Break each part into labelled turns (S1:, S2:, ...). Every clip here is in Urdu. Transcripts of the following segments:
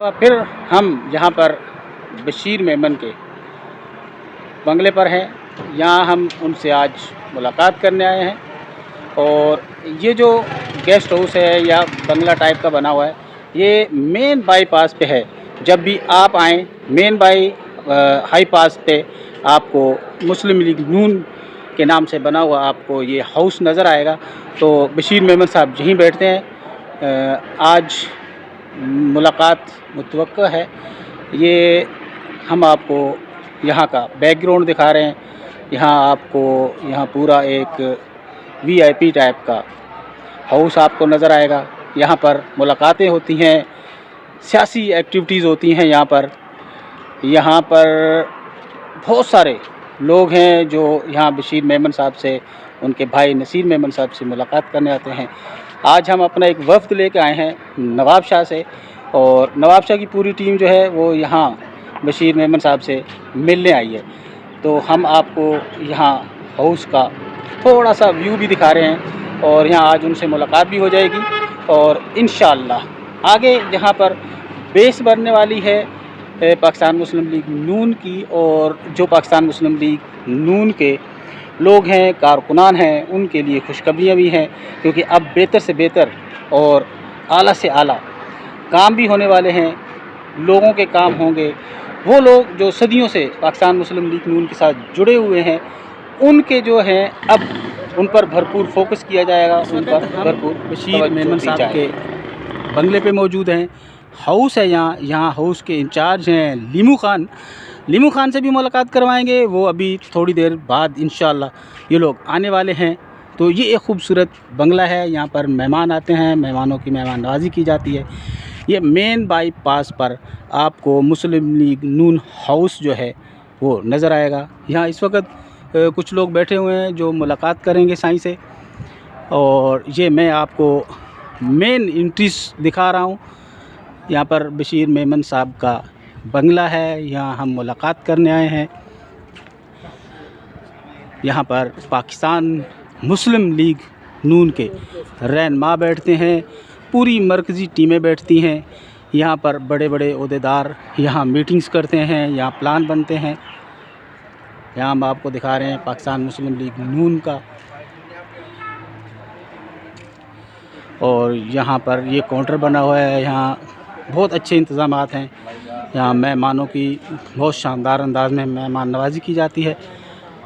S1: پھر ہم یہاں پر بشیر میمن کے بنگلے پر ہیں۔ یہاں ہم ان سے آج ملاقات کرنے آئے ہیں۔ اور یہ جو گیسٹ ہاؤس ہے یا بنگلہ ٹائپ کا بنا ہوا ہے، یہ مین بائی پاس پہ ہے۔ جب بھی آپ آئیں مین بائی ہائی پاس پہ آپ کو مسلم لیگ نون کے نام سے بنا ہوا آپ کو یہ ہاؤس نظر آئے گا۔ تو بشیر میمن صاحب یہیں بیٹھتے ہیں۔ آج ملاقات متوقع ہے۔ یہ ہم آپ کو یہاں کا بیک گراؤنڈ دکھا رہے ہیں۔ یہاں آپ کو یہاں پورا ایک وی آئی پی ٹائپ کا ہاؤس آپ کو نظر آئے گا۔ یہاں پر ملاقاتیں ہوتی ہیں۔ سیاسی ایکٹیویٹیز ہوتی ہیں یہاں پر۔ یہاں پر بہت سارے لوگ ہیں جو یہاں بشیر میمن صاحب سے، ان کے بھائی نصیر میمن صاحب سے ملاقات کرنے آتے ہیں۔ آج ہم اپنا ایک وفد لے کے آئے ہیں نواب شاہ سے اور نواب شاہ کی پوری ٹیم جو ہے وہ یہاں بشیر میمن صاحب سے ملنے آئی ہے۔ تو ہم آپ کو یہاں ہاؤس کا تھوڑا سا ویو بھی دکھا رہے ہیں اور یہاں آج ان سے ملاقات بھی ہو جائے گی اور انشاءاللہ آگے جہاں پر بیس بننے والی ہے پاکستان مسلم لیگ نون کی اور جو پاکستان مسلم لیگ نون کے لوگ ہیں کارکنان ہیں ان کے لیے خوشخبریاں بھی ہیں کیونکہ اب بہتر سے بہتر اور اعلیٰ سے اعلیٰ کام بھی ہونے والے ہیں لوگوں کے کام ہوں گے۔ وہ لوگ جو صدیوں سے پاکستان مسلم لیگ نون کے ساتھ جڑے ہوئے ہیں ان کے جو ہیں اب ان پر بھرپور فوکس کیا جائے گا ان پر بھرپور بشیر میمن صاحب کے بنگلے پہ موجود ہیں۔ ہاؤس ہے یہاں یہاں ہاؤس کے انچارج ہیں لیمو خان۔ لیمو خان سے بھی ملاقات کروائیں گے، وہ ابھی تھوڑی دیر بعد انشاءاللہ یہ لوگ آنے والے ہیں۔ تو یہ ایک خوبصورت بنگلہ ہے، یہاں پر مہمان آتے ہیں، مہمانوں کی مہمان نوازی کی جاتی ہے۔ یہ مین بائی پاس پر آپ کو مسلم لیگ نون ہاؤس جو ہے، وہ نظر آئے گا۔ یہاں اس وقت کچھ لوگ بیٹھے ہوئے ہیں جو ملاقات کریں گے سائیں سے۔ اور یہ میں آپ کو مین انٹریس دکھا رہا ہوں۔ یہاں پر بشیر میمن صاحب کا بنگلہ ہے۔ یہاں ہم ملاقات کرنے آئے ہیں۔ یہاں پر پاکستان مسلم لیگ نون کے رہنما بیٹھتے ہیں۔ پوری مرکزی ٹیمیں بیٹھتی ہیں۔ یہاں پر بڑے بڑے عہدیدار یہاں میٹنگز کرتے ہیں۔ یہاں پلان بنتے ہیں۔ یہاں ہم آپ کو دکھا رہے ہیں پاکستان مسلم لیگ نون کا۔ اور یہاں پر یہ کاؤنٹر بنا ہوا ہے۔ یہاں بہت اچھے انتظامات ہیں۔ یہاں مہمانوں کی بہت شاندار انداز میں مہمان نوازی کی جاتی ہے۔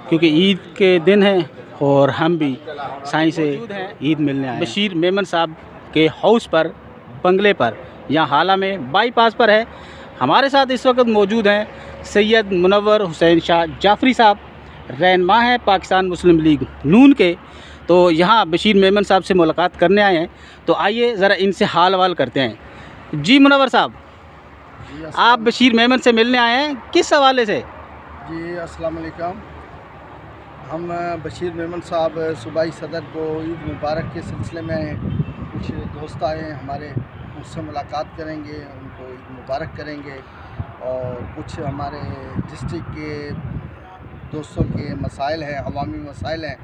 S1: کیونکہ عید کے دن ہیں اور ہم بھی سائیں سے عید ملنے آئے ہیں۔ بشیر میمن صاحب کے ہاؤس پر، بنگلے پر، یہاں حالہ میں بائی پاس پر ہے۔ ہمارے ساتھ اس وقت موجود ہیں سید منور حسین شاہ جعفری صاحب۔ رہنما ہیں پاکستان مسلم لیگ نون کے۔ تو یہاں بشیر میمن صاحب سے ملاقات کرنے آئے ہیں۔ تو آئیے ذرا ان سے حال وال کرتے ہیں۔ جی منور صاحب، آپ بشیر میمن سے ملنے آئے ہیں، کس حوالے سے؟
S2: جی السلام علیکم۔ ہم بشیر میمن صاحب صوبائی صدر کو عید مبارک کے سلسلے میں کچھ دوست آئے ہیں، ہمارے اس سے ملاقات کریں گے، ان کو عید مبارک کریں گے۔ اور کچھ ہمارے ڈسٹرک کے دوستوں کے مسائل ہیں، عوامی مسائل ہیں،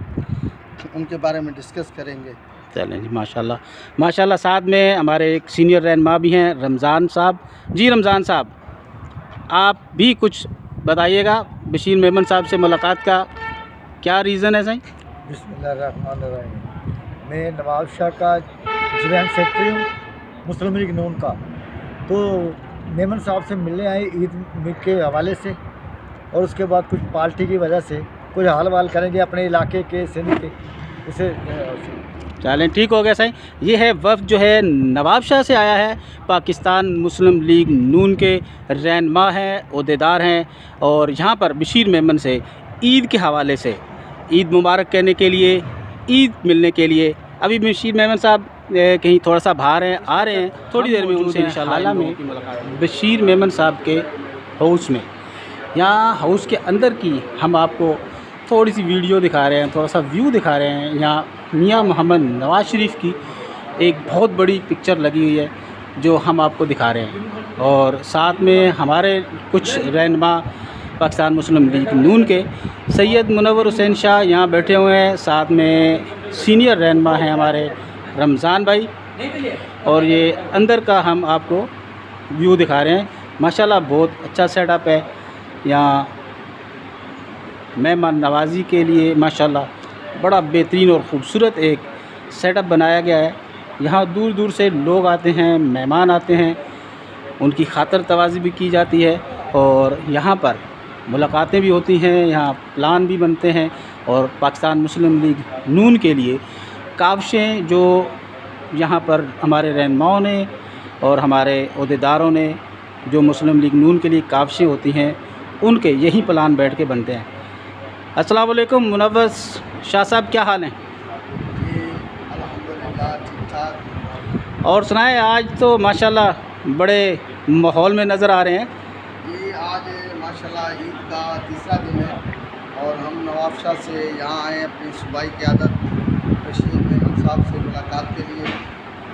S2: ان کے بارے میں ڈسکس کریں گے۔
S1: چلیں جی ماشاء اللہ ماشاء اللہ ساتھ میں ہمارے ایک سینئر رہنما بھی ہیں، رمضان صاحب۔ جی رمضان صاحب، آپ بھی کچھ بتائیے گا بشیر میمن صاحب سے ملاقات کا کیا ریزن ہے سائیں؟
S3: بسم اللہ الرحمن الرحیم۔ میں نواب شاہ کا جوائنٹ سیکرٹری ہوں، مسلم لیگ نون کا۔ تو میمن صاحب سے ملنے آئے عید کے حوالے سے اور اس کے بعد کچھ پارٹی کی وجہ سے کچھ حال وال کریں گے اپنے علاقے کے سندھ کے۔ اسے
S1: چلیں ٹھیک ہو گیا سائیں۔ یہ ہے وفد جو ہے نواب شاہ سے آیا ہے۔ پاکستان مسلم لیگ نون کے رہنما ہیں عہدیدار ہیں۔ اور یہاں پر بشیر میمن سے عید کے حوالے سے عید مبارک کہنے کے لیے عید ملنے کے لیے۔ ابھی بشیر میمن صاحب کہیں تھوڑا سا باہر ہیں آ رہے ہیں۔ تھوڑی دیر میں ان سے انشاءاللہ میں بشیر میمن صاحب کے ہاؤس میں۔ یہاں ہاؤس کے اندر کی ہم آپ کو تھوڑی سی ویڈیو دکھا رہے ہیں، تھوڑا سا ویو دکھا رہے ہیں۔ یہاں میاں محمد نواز شریف کی ایک بہت بڑی پکچر لگی ہوئی ہے جو ہم آپ کو دکھا رہے ہیں۔ اور ساتھ میں ہمارے کچھ رہنما پاکستان مسلم لیگ نون کے سید منور حسین شاہ یہاں بیٹھے ہوئے ہیں۔ ساتھ میں سینئر رہنما ہیں ہمارے رمضان بھائی۔ اور یہ اندر کا ہم آپ کو ویو دکھا رہے ہیں۔ ماشاءاللہ بہت اچھا سیٹ اپ ہے۔ یہاں مہمان نوازی کے لیے ماشاء اللہ بڑا بہترین اور خوبصورت ایک سیٹ اپ بنایا گیا ہے۔ یہاں دور دور سے لوگ آتے ہیں، مہمان آتے ہیں۔ ان کی خاطر توازی بھی کی جاتی ہے اور یہاں پر ملاقاتیں بھی ہوتی ہیں، یہاں پلان بھی بنتے ہیں اور پاکستان مسلم لیگ نون کے لیے کاوشیں جو یہاں پر ہمارے رہنماؤں نے اور ہمارے عہدیداروں نے جو مسلم لیگ نون کے لیے کاوشیں ہوتی ہیں، ان کے یہی پلان بیٹھ کے بنتے ہیں۔ السلام علیکم منوس
S2: شاہ صاحب کیا حال
S1: ہیں؟ اور سنائیں آج تو ماشاءاللہ بڑے ماحول میں نظر آ رہے
S2: ہیں۔ جی آج ماشاءاللہ عید کا تیسرا دن ہے اور ہم نواب شاہ سے یہاں آئے ہیں اپنی صوبائی قیادت رشید بیگم صاحب سے ملاقات کے لیے۔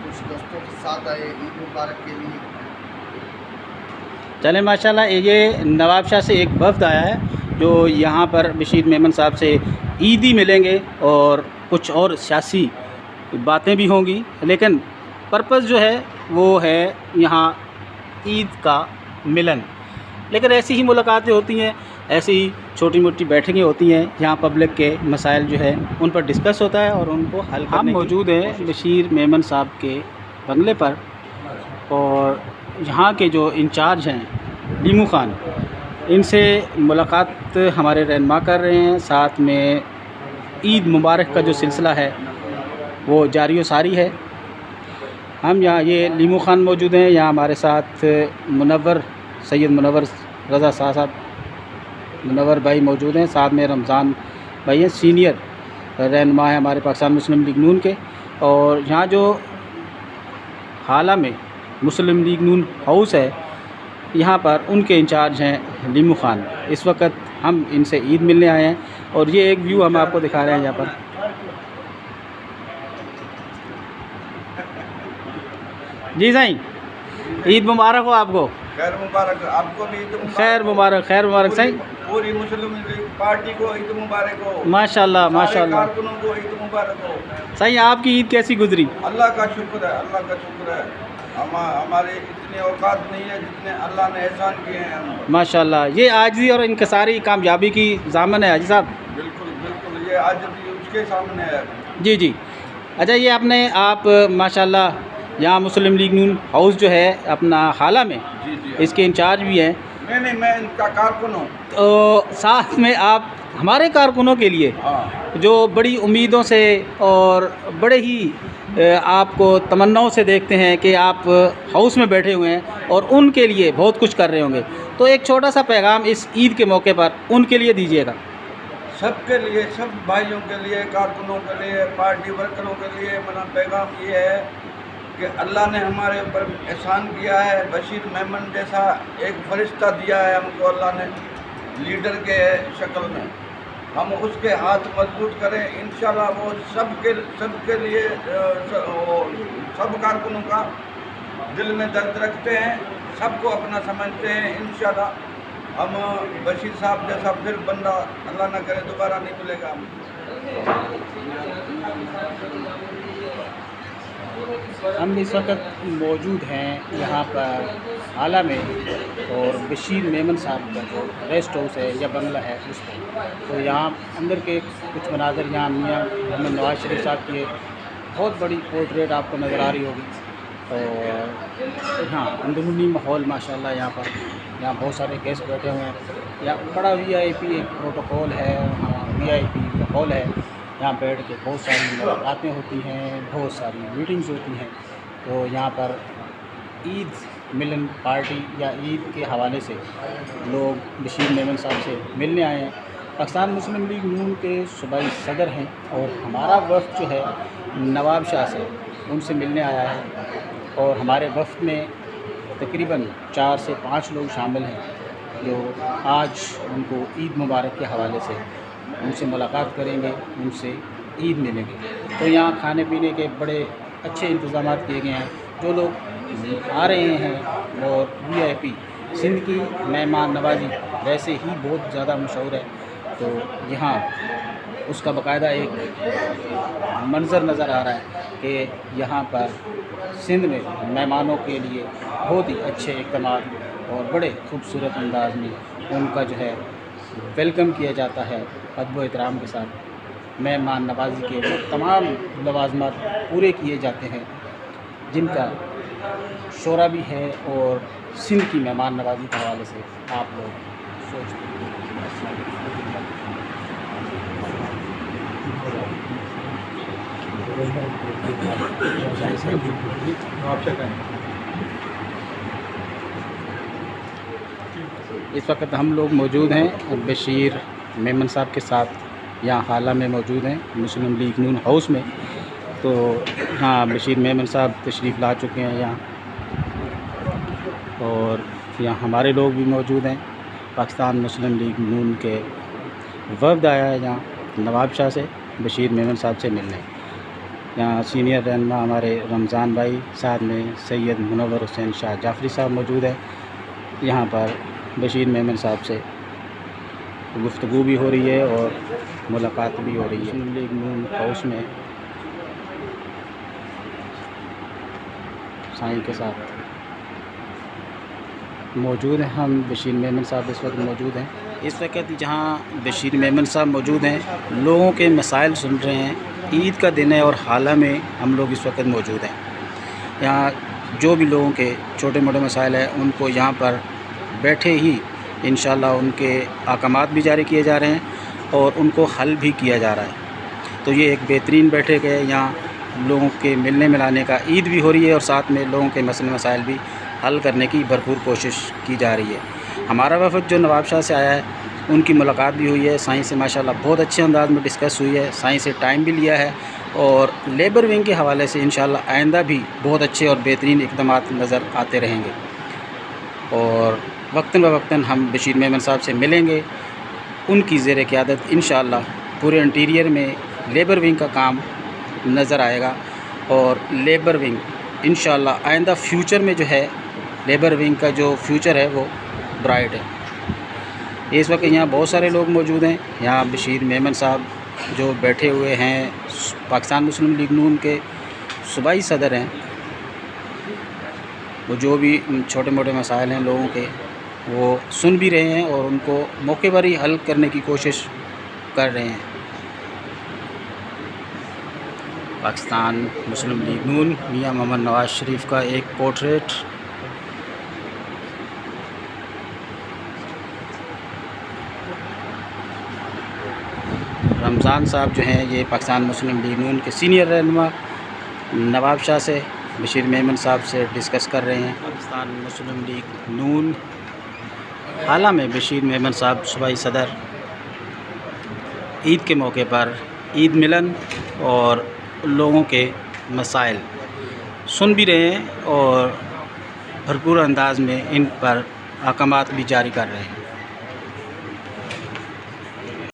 S2: کچھ دوستوں کے ساتھ آئے عید مبارک کے
S1: لیے۔ چلیں ماشاءاللہ یہ نواب شاہ سے ایک وفد آیا ہے۔ جو یہاں پر بشیر میمن صاحب سے عیدی ملیں گے اور کچھ اور سیاسی باتیں بھی ہوں گی لیکن پرپز جو ہے وہ ہے یہاں عید کا ملن۔ لیکن ایسی ہی ملاقاتیں ہوتی ہیں ایسی ہی چھوٹی موٹی بیٹھکیں ہوتی ہیں یہاں پبلک کے مسائل جو ہے ان پر ڈسکس ہوتا ہے اور ان کو حل ہم موجود ہیں بشیر میمن صاحب کے بنگلے پر اور یہاں کے جو انچارج ہیں لیمو خان۔ ان سے ملاقات ہمارے رہنما کر رہے ہیں، ساتھ میں عید مبارک کا جو سلسلہ ہے، وہ جاری و ساری ہے۔ ہم یہاں، یہ لیمو خان موجود ہیں، یہاں ہمارے ساتھ منور، سید منور رضا شاہ صاحب، منور بھائی موجود ہیں۔ ساتھ میں رمضان بھائی ہیں، سینئر رہنما ہیں ہمارے پاکستان مسلم لیگ نون کے۔ اور یہاں جو حالہ میں مسلم لیگ نون ہاؤس ہے یہاں پر ان کے انچارج ہیں لیمو خان۔ اس وقت ہم ان سے عید ملنے آئے ہیں اور یہ ایک ویو ہم آپ کو دکھا رہے ہیں
S4: یہاں پر۔ جی سائیں عید مبارک
S1: ہو
S4: آپ
S1: کو۔ خیر مبارک
S4: آپ
S1: کو
S4: بھی خیر مبارک خیر مبارک سائیں۔ پوری مسلم
S1: پارٹی
S4: کو
S1: عید
S4: مبارک ہو۔ ماشاء اللہ ماشاء
S1: اللہ کارکنوں کو عید مبارک
S4: ہو۔ سائیں آپ کی عید کیسی گزری؟ اللہ کا شکر ہے اللہ کا شکر ہے۔ ہمارے اتنے اوقات نہیں ہے جتنے اللہ
S1: نے احسان کیے ہیں ماشاء اللہ یہ عاجزی اور انکساری کامیابی
S4: کی ضامن ہے حاجی صاحب؟ بالکل بالکل یہ
S1: عاجزی اس کے سامنے ہے۔ جی جی۔ اچھا یہ آپ نے آپ ماشاء اللہ یہاں مسلم لیگ
S4: نون ہاؤس
S1: جو ہے اپنا حالہ
S4: میں جی جی۔ اس کے انچارج
S1: بھی ہیں۔ نہیں نہیں میں ان کا کارکن
S4: ہوں۔
S1: تو ساتھ میں آپ ہمارے کارکنوں کے لیے ہاں۔ جو بڑی امیدوں سے اور بڑے ہی آپ کو تمناؤں سے دیکھتے ہیں کہ آپ ہاؤس میں بیٹھے ہوئے ہیں اور ان کے لیے بہت کچھ کر رہے ہوں گے۔ تو ایک
S4: چھوٹا سا پیغام اس عید کے موقع پر ان کے لیے دیجیے گا۔ سب کے لیے سب بھائیوں کے لیے کارکنوں کے لیے پارٹی ورکروں کے لیے میرا پیغام یہ ہے کہ اللہ نے ہمارے اوپر احسان کیا ہے، بشیر میمن جیسا ایک فرشتہ دیا ہے، ہم کو اللہ نے لیڈر کے شکل میں۔ ہم اس کے ہاتھ مضبوط کریں، انشاءاللہ وہ سب کے سب کے لیے سب کارکنوں کا دل میں درد رکھتے ہیں، سب کو
S1: اپنا سمجھتے ہیں، انشاءاللہ ہم بشیر صاحب جیسا پھر بندہ اللہ نہ کرے، دوبارہ نہیں ملے گا۔ ہم اس وقت موجود ہیں یہاں پر آلہ میں اور بشیر میمن صاحب کا جو ریسٹ ہاؤس ہے یا بنگلہ ہے، اس میں۔ تو یہاں اندر کے کچھ مناظر، یہاں میاں محمد نواز شریف صاحب کی بہت بڑی پورٹریٹ آپ کو نظر آ رہی ہوگی۔ اور ہاں اندرونی ماحول ماشاء اللہ یہاں پر، یہاں بہت سارے گیسٹ بیٹھے ہوئے ہیں۔ یہاں بڑا وی آئی پی ایک پروٹوکول ہے وی آئی پی ماحول ہے۔ یہاں بیٹھ کے بہت ساری ملاقاتیں ہوتی ہیں، بہت ساری میٹنگز ہوتی ہیں۔ تو یہاں پر عید ملن پارٹی یا عید کے حوالے سے لوگ بشیر میمن صاحب سے ملنے آئے ہیں۔ پاکستان مسلم لیگ نون کے صوبائی صدر ہیں اور ہمارا وفد جو ہے، نواب شاہ سے ان سے ملنے آیا ہے۔ اور ہمارے وفد میں تقریباً چار سے پانچ لوگ شامل ہیں جو آج ان کو عید مبارک کے حوالے سے ان سے ملاقات کریں گے، ان سے عید ملیں گے۔ تو یہاں کھانے پینے کے بڑے اچھے انتظامات کیے گئے ہیں۔ جو لوگ آ رہے ہیں اور وی آئی پی، سندھ کی مہمان نوازی، ویسے ہی بہت زیادہ مشہور ہے۔ تو یہاں اس کا باقاعدہ ایک منظر نظر آ رہا ہے کہ یہاں پر سندھ میں مہمانوں کے لیے بہت ہی اچھے اقدامات اور بڑے خوبصورت انداز میں ان کا جو ہے ویلکم کیا جاتا ہے ادب و احترام کے ساتھ۔ مہمان نوازی کے وہ تمام لوازمات پورے کیے جاتے ہیں، جن کا شعرا بھی ہے اور سندھ کی مہمان نوازی کے حوالے سے آپ لوگ سوچتے ہیں۔ اس وقت ہم لوگ موجود ہیں بشیر میمن صاحب کے ساتھ یہاں حالہ میں موجود ہیں، مسلم لیگ نون ہاؤس میں۔ تو ہاں بشیر میمن صاحب تشریف لا چکے ہیں یہاں۔ اور یہاں ہمارے لوگ بھی موجود ہیں۔ پاکستان مسلم لیگ نون کے وفد آیا ہے یہاں نواب شاہ سے، بشیر میمن صاحب سے ملنے۔ یہاں سینئر رہنما ہمارے رمضان بھائی، ساتھ میں سید منور حسین شاہ جعفری صاحب موجود ہیں۔ یہاں پر بشیر میمن صاحب سے گفتگو بھی ہو رہی ہے اور ملاقات بھی ہو رہی ہے۔ نون ہاؤس میں سائیں کے ساتھ موجود ہیں۔ ہم بشیر میمن صاحب اس وقت موجود ہیں۔ اس وقت جہاں بشیر میمن صاحب موجود ہیں لوگوں کے مسائل سن رہے ہیں۔ عید کا دن ہے اور حالہ میں ہم لوگ اس وقت موجود ہیں۔ یہاں جو بھی لوگوں کے چھوٹے موٹے مسائل ہیں ان کو یہاں پر بیٹھے ہی انشاءاللہ ان کے احکامات بھی جاری کیے جا رہے ہیں اور ان کو حل بھی کیا جا رہا ہے۔ تو یہ ایک بہترین بیٹھے گئے یہاں لوگوں کے ملنے ملانے کا عید بھی ہو رہی ہے اور ساتھ میں لوگوں کے مسئلے مسائل بھی حل کرنے کی بھرپور کوشش کی جا رہی ہے۔ ہمارا وفد جو نواب شاہ سے آیا ہے، ان کی ملاقات بھی ہوئی ہے۔ سائیں سے ماشاءاللہ بہت اچھے انداز میں ڈسکس ہوئی ہے۔ سائیں سے ٹائم بھی لیا ہے اور لیبر ونگ کے حوالے سے انشاءاللہ آئندہ بھی بہت اچھے اور بہترین اقدامات نظر آتے رہیں گے۔ اور وقتاً بوقتاً ہم بشیر میمن صاحب سے ملیں گے۔ ان کی زیر قیادت انشاءاللہ پورے انٹیریئر میں لیبر ونگ کا کام نظر آئے گا اور لیبر ونگ انشاءاللہ آئندہ فیوچر میں جو ہے، لیبر ونگ کا جو فیوچر ہے وہ برائٹ ہے۔ اس وقت یہاں بہت سارے لوگ موجود ہیں۔ یہاں بشیر میمن صاحب جو بیٹھے ہوئے ہیں، پاکستان مسلم لیگ نون کے صوبائی صدر ہیں۔ وہ جو بھی چھوٹے موٹے مسائل ہیں لوگوں کے وہ سن بھی رہے ہیں اور ان کو موقع پر ہی حل کرنے کی کوشش کر رہے ہیں۔ پاکستان مسلم لیگ نون، میاں محمد نواز شریف کا ایک پورٹریٹ۔ رمضان صاحب جو ہیں، یہ پاکستان مسلم لیگ نون کے سینئر رہنما نواب شاہ سے، بشیر میمن صاحب سے ڈسکس کر رہے ہیں۔ پاکستان مسلم لیگ نون۔ حالہ میں بشیر میمن صاحب صوبائی صدر عید کے موقع پر عید ملن اور لوگوں کے مسائل سن بھی رہے ہیں اور بھرپور انداز میں ان پر احکامات بھی جاری کر رہے ہیں۔